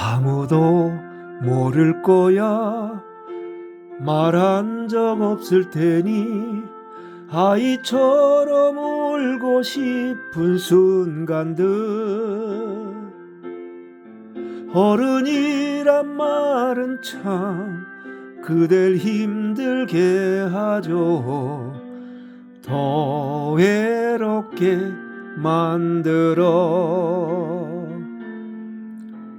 아무도 모를 거야. 말한 적 없을 테니 아이처럼 울고 싶은 순간들. 어른이란 말은 참 그댈 힘들게 하죠. 더 외롭게 만들어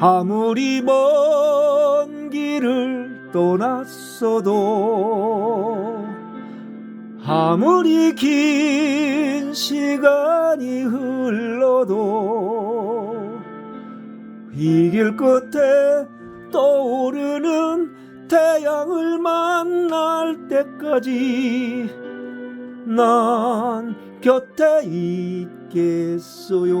아무리 먼 길을 떠났어도 아무리 긴 시간이 흘러도 이 길 끝에 떠오르는 태양을 만날 때까지 난 곁에 있겠어요.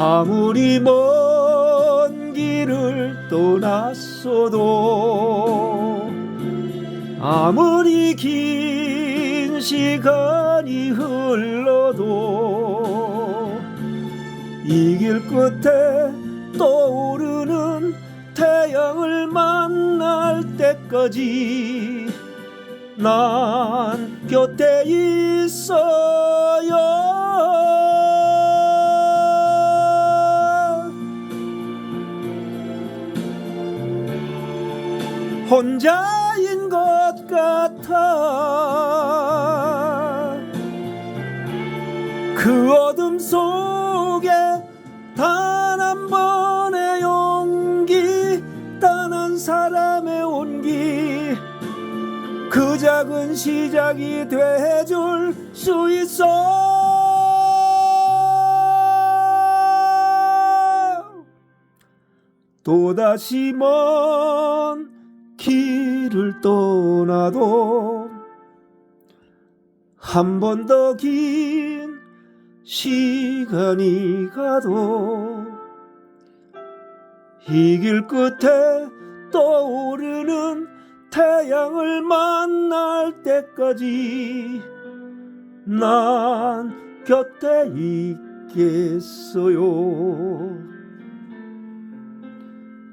아무리 먼 길을 떠났어도 아무리 긴 시간이 흘러도 이 길 끝에 떠오르는 태양을 만날 때까지 난 곁에 있어요. 혼자인 것 같아. 그 어둠 속에 단 한 번의 용기 단 한 사람의 온기. 그 작은 시작이 돼줄 수 있어. 또다시 먼 길을 떠나도 한 번 더 긴 시간이 가도 이 길 끝에 떠오르는 태양을 만날 때까지 난 곁에 있겠어요.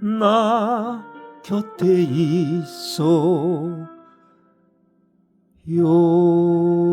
나 곁에 있어 요.